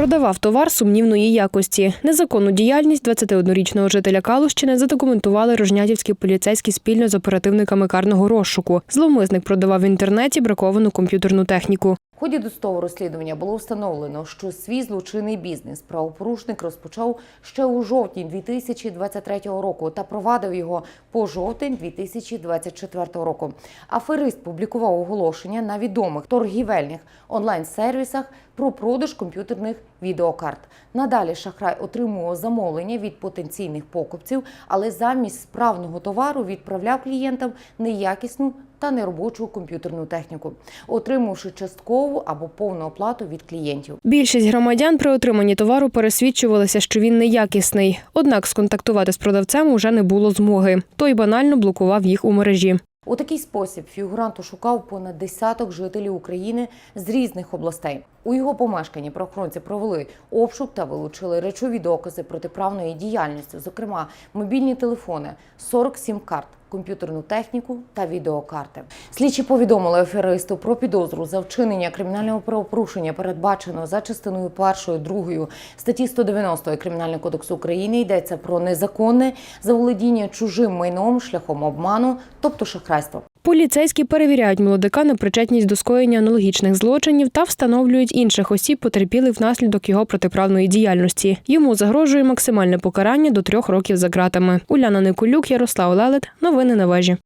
Продавав товар сумнівної якості. Незаконну діяльність 21-річного жителя Калущини задокументували рожнятівські поліцейські спільно з оперативниками карного розшуку. Зловмисник продавав в інтернеті браковану комп'ютерну техніку. В ході досудового розслідування було встановлено, що свій злочинний бізнес правопорушник розпочав ще у жовтні 2023 року та провадив його по жовтень 2024 року. Аферист публікував оголошення на відомих торгівельних онлайн-сервісах про продаж комп'ютерних відеокарт. Надалі шахрай отримував замовлення від потенційних покупців, але замість справного товару відправляв клієнтам неякісну та неробочу комп'ютерну техніку, отримавши часткову або повну оплату від клієнтів. Більшість громадян при отриманні товару пересвідчувалися, що він неякісний. Однак сконтактувати з продавцем уже не було змоги. Той банально блокував їх у мережі. У такий спосіб фігурант ошукав понад десяток жителів України з різних областей. У його помешканні правоохоронці провели обшук та вилучили речові докази протиправної діяльності, зокрема мобільні телефони, 47 карт, комп'ютерну техніку та відеокарти. Слідчі повідомили аферисту про підозру за вчинення кримінального правопорушення, передбаченого за частиною першою, другою статті 190 Кримінального кодексу України. Йдеться про незаконне заволодіння чужим майном шляхом обману, тобто шахрайство. Поліцейські перевіряють молодика на причетність до скоєння аналогічних злочинів та встановлюють інших осіб, потерпілих внаслідок його протиправної діяльності. Йому загрожує максимальне покарання до трьох років за ґратами. Уляна Никулюк, Ярослав Лелет. Новини на вежі.